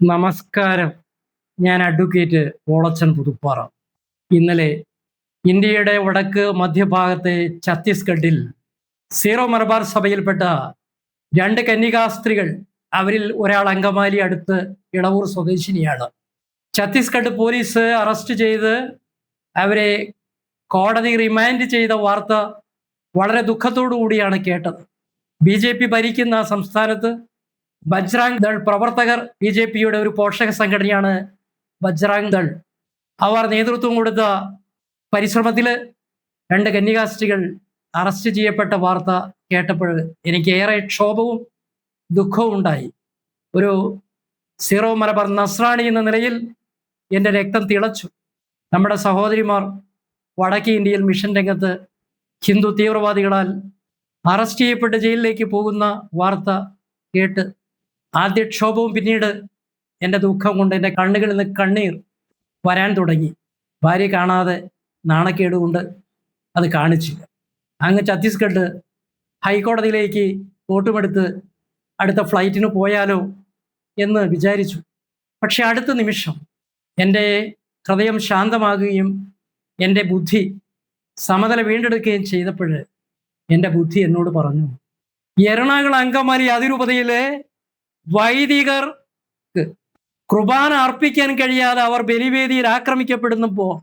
നമസ്കാരം. ഞാൻ അഡ്വക്കേറ്റ് ഓളച്ചൻ പുതുപ്പാറ. ഇന്നലെ ഇന്ത്യയുടെ വടക്ക് മധ്യഭാഗത്തെ ഛത്തീസ്ഗഡിൽ സീറോ മലബാർ സഭയിൽപ്പെട്ട രണ്ട് കന്യകാസ്ത്രീകൾ അവരിൽ ഒരാൾ അങ്കമാലി അടുത്ത് ഇളവൂർ സ്വദേശിനിയാണ്. ഛത്തീസ്ഗഡ് പോലീസ് അറസ്റ്റ് ചെയ്ത് അവരെ കോടതി റിമാൻഡ് ചെയ്ത വാർത്ത വളരെ ദുഃഖത്തോടു കൂടിയാണ് കേട്ടത്. ബി ഭരിക്കുന്ന സംസ്ഥാനത്ത് ബജ്രാങ് ദൾ പ്രവർത്തകർ ബി ജെ പിയുടെ ഒരു പോഷക സംഘടനയാണ് ബജ്രാങ് ദൾ. അവർ നേതൃത്വം കൊടുത്ത പരിശ്രമത്തിൽ രണ്ട് കന്യകാസ്ത്രീകൾ അറസ്റ്റ് ചെയ്യപ്പെട്ട വാർത്ത കേട്ടപ്പോൾ എനിക്ക് ഏറെ ക്ഷോഭവും ദുഃഖവും ഉണ്ടായി. ഒരു സീറോ മലബാർ നസ്രാണി എന്ന നിലയിൽ എന്റെ രക്തം തിളച്ചു. നമ്മുടെ സഹോദരിമാർ വടക്കേ ഇന്ത്യയിൽ മിഷൻ രംഗത്ത് ഹിന്ദു തീവ്രവാദികളാൽ അറസ്റ്റ് ചെയ്യപ്പെട്ട് ജയിലിലേക്ക് പോകുന്ന വാർത്ത കേട്ട് ആദ്യ ക്ഷോഭവും പിന്നീട് എന്റെ ദുഃഖം കൊണ്ട് എന്റെ കണ്ണുകളിൽ നിന്ന് കണ്ണീർ വരാൻ തുടങ്ങി. ഭാര്യ കാണാതെ നാണക്കേട് കൊണ്ട് അത് കാണിച്ചില്ല. അങ്ങ് ഛത്തീസ്ഗഡ് ഹൈക്കോടതിയിലേക്ക് വോട്ടുമെടുത്ത് അടുത്ത ഫ്ലൈറ്റിന് പോയാലോ എന്ന് വിചാരിച്ചു. പക്ഷെ അടുത്ത നിമിഷം എന്റെ ഹൃദയം ശാന്തമാകുകയും എന്റെ ബുദ്ധി സമതല വീണ്ടെടുക്കുകയും ചെയ്തപ്പോൾ എന്റെ ബുദ്ധി എന്നോട് പറഞ്ഞു എറണാകുളം അങ്കമാലി അതിരൂപതയിലെ വൈദികർക്ക് കുർബാന അർപ്പിക്കാൻ കഴിയാതെ അവർ ബലിവേദിയിൽ ആക്രമിക്കപ്പെടുന്നപ്പോൾ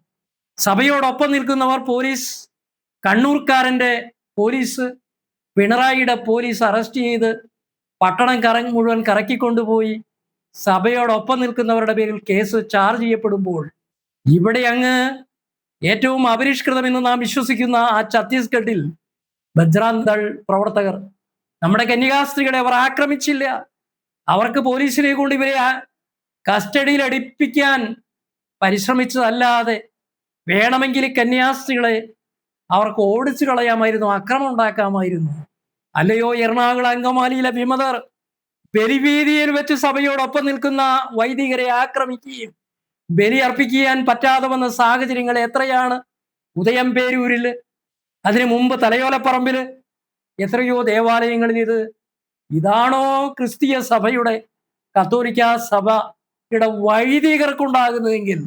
സഭയോടൊപ്പം നിൽക്കുന്നവർ പോലീസ് കണ്ണൂർക്കാരന്റെ പോലീസ് പിണറായിയുടെ പോലീസ് അറസ്റ്റ് ചെയ്ത് പട്ടണം കറ മുഴുവൻ കറക്കിക്കൊണ്ടുപോയി സഭയോടൊപ്പം നിൽക്കുന്നവരുടെ പേരിൽ കേസ് ചാർജ് ചെയ്യപ്പെടുമ്പോൾ ഇവിടെ അങ്ങ് ഏറ്റവും അപരിഷ്കൃതമെന്ന് നാം വിശ്വസിക്കുന്ന ആ ഛത്തീസ്ഗഡിൽ ബജ്രാന്തൾ പ്രവർത്തകർ നമ്മുടെ കന്യകാസ്ത്രീകളെ അവർ ആക്രമിച്ചില്ല. അവർക്ക് പോലീസിനെ കൊണ്ട് ഇവരെ കസ്റ്റഡിയിൽ അടിപ്പിക്കാൻ പരിശ്രമിച്ചതല്ലാതെ വേണമെങ്കിൽ കന്യാസ്ത്രീകളെ അവർക്ക് ഓടിച്ചു കളയാമായിരുന്നു അക്രമം ഉണ്ടാക്കാമായിരുന്നു. അല്ലയോ എറണാകുളം അങ്കമാലിയിലെ വിമതർ ബലിവേദിയിൽ വെച്ച് സഭയോടൊപ്പം നിൽക്കുന്ന വൈദികരെ ആക്രമിക്കുകയും ബലി അർപ്പിക്കാൻ പറ്റാതെ വന്ന സാഹചര്യങ്ങൾ എത്രയാണ്? ഉദയം പേരൂരിൽ അതിനു മുമ്പ് തലയോലപ്പറമ്പിൽ എത്രയോ ദേവാലയങ്ങളിൽ ഇത് ഇതാണോ ക്രിസ്തീയ സഭയുടെ കത്തോലിക്ക സഭയുടെ വൈദികർക്കുണ്ടാകുന്നതെങ്കിൽ?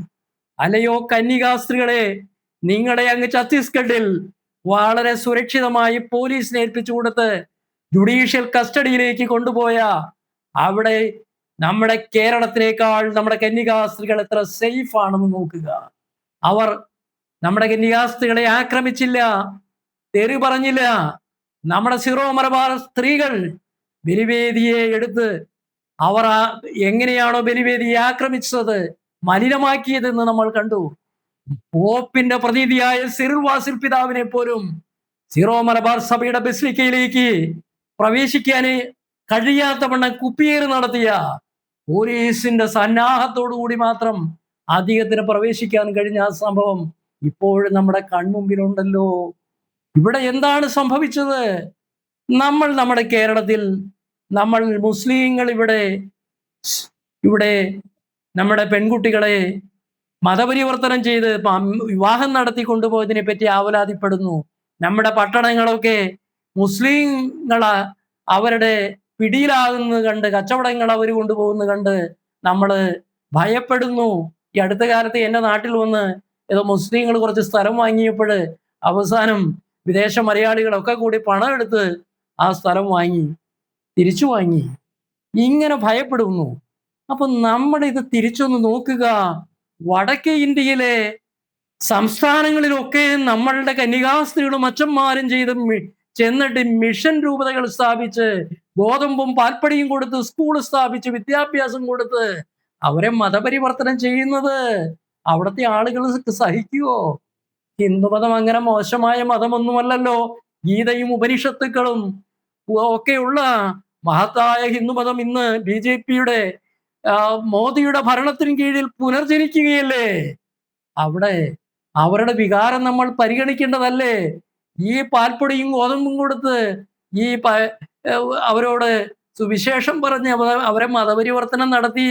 അല്ലയോ കന്യകാസ്ത്രീകളെ നിങ്ങളെ അങ്ങ് ഛത്തീസ്ഗഡിൽ വളരെ സുരക്ഷിതമായി പോലീസിനെ ഏൽപ്പിച്ചു കൊടുത്ത് ജുഡീഷ്യൽ കസ്റ്റഡിയിലേക്ക് കൊണ്ടുപോയ അവിടെ നമ്മുടെ കേരളത്തിനേക്കാൾ നമ്മുടെ കന്യകാസ്ത്രീകൾ എത്ര സേഫ് ആണെന്ന് നോക്കുക. അവർ നമ്മുടെ കന്യകാസ്ത്രീകളെ ആക്രമിച്ചില്ല തെറി പറഞ്ഞില്ല. നമ്മുടെ സിറോ മലബാർ സ്ത്രീകൾ ബലിവേദിയെ എടുത്ത് അവർ ആ എങ്ങനെയാണോ ബലിവേദിയെ ആക്രമിച്ചത് മലിനമാക്കിയതെന്ന് നമ്മൾ കണ്ടു. പോപ്പിന്റെ പ്രതീതിയായ സിറിൽ വാസിൽ പിതാവിനെ പോലും സീറോ മലബാർ സഭയുടെ ബസിലിക്കയിലേക്ക് പ്രവേശിക്കാൻ കഴിയാത്ത വണ്ണം കുപ്പിയേറ് നടത്തിയ പോലീസിന്റെ സന്നാഹത്തോടു കൂടി മാത്രം അദ്ദേഹത്തിന് പ്രവേശിക്കാൻ കഴിഞ്ഞ ആ സംഭവം ഇപ്പോഴും നമ്മുടെ കൺമുമ്പിലുണ്ടല്ലോ. ഇവിടെ എന്താണ് സംഭവിച്ചത്? നമ്മൾ നമ്മുടെ കേരളത്തിൽ നമ്മൾ മുസ്ലിങ്ങൾ ഇവിടെ ഇവിടെ നമ്മുടെ പെൺകുട്ടികളെ മതപരിവർത്തനം ചെയ്ത് വിവാഹം നടത്തി കൊണ്ടുപോയതിനെ പറ്റി ആവലാതിപ്പെടുന്നു. നമ്മുടെ പട്ടണങ്ങളൊക്കെ മുസ്ലിങ്ങൾ അവരുടെ പിടിയിലാകുന്നത് കണ്ട് കച്ചവടങ്ങൾ അവർ കൊണ്ടുപോകുന്നത് കണ്ട് നമ്മൾ ഭയപ്പെടുന്നു. ഈ അടുത്ത കാലത്ത് എന്റെ നാട്ടിൽ വന്ന് ഏതോ മുസ്ലിങ്ങൾ കുറച്ച് സ്ഥലം വാങ്ങിയപ്പോൾ അവസാനം വിദേശ മലയാളികളൊക്കെ കൂടി പണം എടുത്ത് ആ സ്ഥലം വാങ്ങി. തിരിച്ചു വാങ്ങി ഇങ്ങനെ ഭയപ്പെടുന്നു. അപ്പൊ നമ്മുടെ ഇത് തിരിച്ചൊന്ന് നോക്കുക. വടക്കേ ഇന്ത്യയിലെ സംസ്ഥാനങ്ങളിലൊക്കെ നമ്മളുടെ കന്യകാസ്ത്രീകളും അച്ഛന്മാരും ചെയ്ത് ചെന്നിട്ട് മിഷൻ രൂപതകൾ സ്ഥാപിച്ച് ഗോതമ്പും പാൽപ്പടിയും കൊടുത്ത് സ്കൂൾ സ്ഥാപിച്ച് വിദ്യാഭ്യാസം കൊടുത്ത് അവരെ മതപരിവർത്തനം ചെയ്യുന്നത്. അവിടുത്തെ ആളുകൾ സഹിക്കുവോ? ഹിന്ദുമതം അങ്ങനെ മോശമായ മതമൊന്നുമല്ലല്ലോ. ഗീതയും ഉപനിഷത്തുക്കളും ഒക്കെയുള്ള മഹത്തായ ഹിന്ദുമതം ഇന്ന് ബി ജെ പിയുടെ മോദിയുടെ ഭരണത്തിന് കീഴിൽ പുനർജനിക്കുകയല്ലേ? അവിടെ അവരുടെ വികാരം നമ്മൾ പരിഗണിക്കേണ്ടതല്ലേ? ഈ പാൽപ്പൊടിയും ഗോതമ്പും കൊടുത്ത് ഈ അവരോട് സുവിശേഷം പറഞ്ഞ് അവരെ മതപരിവർത്തനം നടത്തി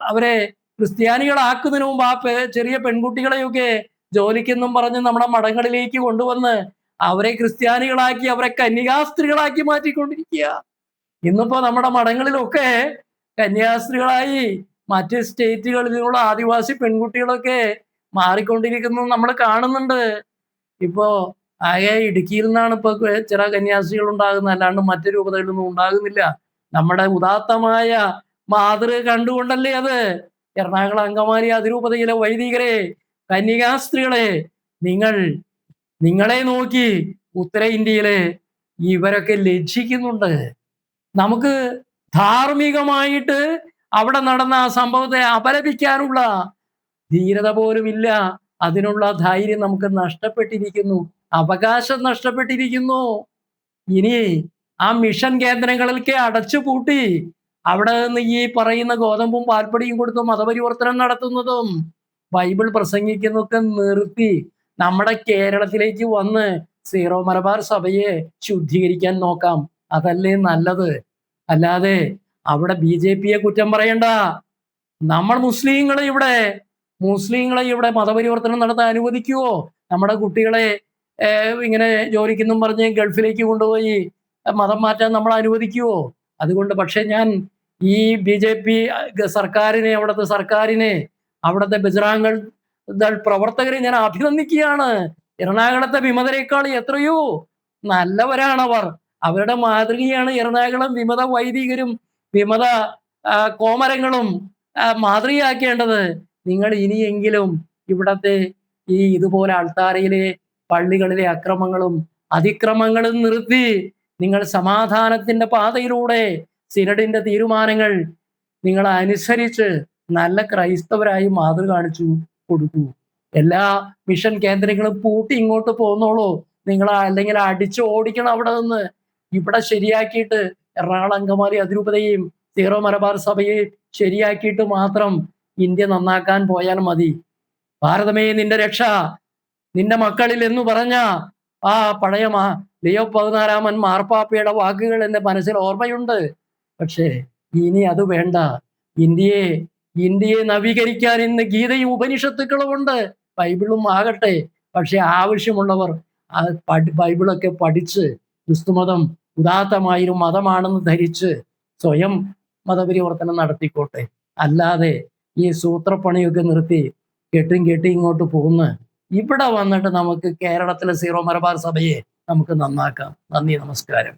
അവരെ ക്രിസ്ത്യാനികളാക്കുന്നതിന് മുമ്പ് ആ ചെറിയ പെൺകുട്ടികളെയൊക്കെ ജോലിക്കെന്നും പറഞ്ഞ് നമ്മുടെ മഠങ്ങളിലേക്ക് കൊണ്ടുവന്ന് അവരെ ക്രിസ്ത്യാനികളാക്കി അവരെ കന്യകാസ്ത്രീകളാക്കി മാറ്റിക്കൊണ്ടിരിക്കുക. ഇന്നിപ്പോ നമ്മുടെ മഠങ്ങളിലൊക്കെ കന്യാസ്ത്രീകളായി മറ്റ് സ്റ്റേറ്റുകളിൽ നിന്നുള്ള ആദിവാസി പെൺകുട്ടികളൊക്കെ മാറിക്കൊണ്ടിരിക്കുന്നത് നമ്മൾ കാണുന്നുണ്ട്. ഇപ്പോ ആകെ ഇടുക്കിയിൽ നിന്നാണ് ഇപ്പൊ ചില കന്യാസ്ത്രീകൾ ഉണ്ടാകുന്നത്. അല്ലാണ്ട് മറ്റു രൂപതകളിലൊന്നും ഉണ്ടാകുന്നില്ല. നമ്മുടെ ഉദാത്തമായ മാതൃ കണ്ടുകൊണ്ടല്ലേ അത്? എറണാകുളം അങ്കമാലി അതിരൂപതയിലെ വൈദികരെ കന്യാസ്ത്രീകളെ നിങ്ങൾ നിങ്ങളെ നോക്കി ഉത്തരേന്ത്യയിലെ ഇവരൊക്കെ ലജ്ജിക്കുന്നുണ്ട്. നമുക്ക് ധാർമ്മികമായിട്ട് അവിടെ നടന്ന ആ സംഭവത്തെ അപലപിക്കാനുള്ള ധീരത പോലും ഇല്ല അതിനുള്ള ധൈര്യം നമുക്ക് നഷ്ടപ്പെട്ടിരിക്കുന്നു. അവകാശം നഷ്ടപ്പെട്ടിരിക്കുന്നു. ഇനി ആ മിഷൻ കേന്ദ്രങ്ങളിലേക്ക് അടച്ചു പൂട്ടി അവിടെ നിന്ന് ഈ പറയുന്ന ഗോതമ്പും പാൽപ്പടിയും കൊടുത്ത് മതപരിവർത്തനം നടത്തുന്നതും ബൈബിൾ പ്രസംഗിക്കുന്നതൊക്കെ നിർത്തി നമ്മുടെ കേരളത്തിലേക്ക് വന്ന് സീറോ മലബാർ സഭയെ ശുദ്ധീകരിക്കാൻ നോക്കാം. അതല്ലേ നല്ലത്? അല്ലാതെ അവിടെ ബി ജെ പിയെ കുറ്റം പറയണ്ട. നമ്മൾ മുസ്ലിങ്ങളെ ഇവിടെ മുസ്ലിങ്ങളെ ഇവിടെ മതപരിവർത്തനം നടത്താൻ അനുവദിക്കുവോ? നമ്മുടെ കുട്ടികളെ ഇങ്ങനെ ജോലിക്കെന്നും പറഞ്ഞ് ഗൾഫിലേക്ക് കൊണ്ടുപോയി മതം മാറ്റാൻ നമ്മൾ അനുവദിക്കുവോ? അതുകൊണ്ട് പക്ഷെ ഞാൻ ഈ ബി ജെ പി സർക്കാരിനെ അവിടുത്തെ സർക്കാരിനെ അവിടുത്തെ ദൾ പ്രവർത്തകരെ ഞാൻ അഭിനന്ദിക്കുകയാണ്. എറണാകുളത്തെ വിമതരെക്കാൾ എത്രയോ നല്ലവരാണവർ. അവരുടെ മാതൃകയാണ് എറണാകുളം വിമത വൈദികരും വിമത കോമരങ്ങളും മാതൃകയാക്കേണ്ടത്. നിങ്ങൾ ഇനിയെങ്കിലും ഇവിടത്തെ ഈ ഇതുപോലെ അൾത്താരയിലെ പള്ളികളിലെ അക്രമങ്ങളും അതിക്രമങ്ങളും നിർത്തി നിങ്ങൾ സമാധാനത്തിന്റെ പാതയിലൂടെ സിനഡിന്റെ തീരുമാനങ്ങൾ നിങ്ങൾ അനുസരിച്ച് നല്ല ക്രൈസ്തവരായി മാതൃ കാണിച്ചു കൊടുക്കൂ. എല്ലാ മിഷൻ കേന്ദ്രങ്ങളും പൂട്ടി ഇങ്ങോട്ട് പോന്നോളൂ. നിങ്ങൾ അല്ലെങ്കിൽ അടിച്ചു ഓടിക്കണം അവിടെ നിന്ന്. ഇവിടെ ശരിയാക്കിയിട്ട് എറണാകുളം അങ്കമാലി അതിരൂപതയെയും സീറോ മലബാർ സഭയെ ശരിയാക്കിയിട്ട് മാത്രം ഇന്ത്യ നന്നാക്കാൻ പോയാൽ മതി. ഭാരതമേ നിന്റെ രക്ഷ നിന്റെ മക്കളിൽ എന്ന് പറഞ്ഞ ആ പഴയ മാ ലിയോ പതിനാലാമൻ മാർപ്പാപ്പയുടെ വാക്കുകൾ എന്റെ മനസ്സിൽ ഓർമ്മയുണ്ട്. പക്ഷേ ഇനി അത് വേണ്ട. ഇന്ത്യയെ ഇന്ത്യയെ നവീകരിക്കാൻ ഇന്ന് ഗീതയും ഉപനിഷത്തുക്കളും ഉണ്ട്. ബൈബിളും ആകട്ടെ. പക്ഷെ ആവശ്യമുള്ളവർ ബൈബിളൊക്കെ പഠിച്ച് ക്രിസ്തുമതം ഉദാത്തമായൊരു മതമാണെന്ന് ധരിച്ച് സ്വയം മതപരിവർത്തനം നടത്തിക്കോട്ടെ. അല്ലാതെ ഈ സൂത്രപ്പണിയൊക്കെ നിർത്തി കെട്ടും കെട്ടി ഇങ്ങോട്ട് പോകുന്ന ഇവിടെ വന്നിട്ട് നമുക്ക് കേരളത്തിലെ സീറോ മലബാർ സഭയെ നമുക്ക് നന്നാക്കാം. നന്ദി നമസ്കാരം.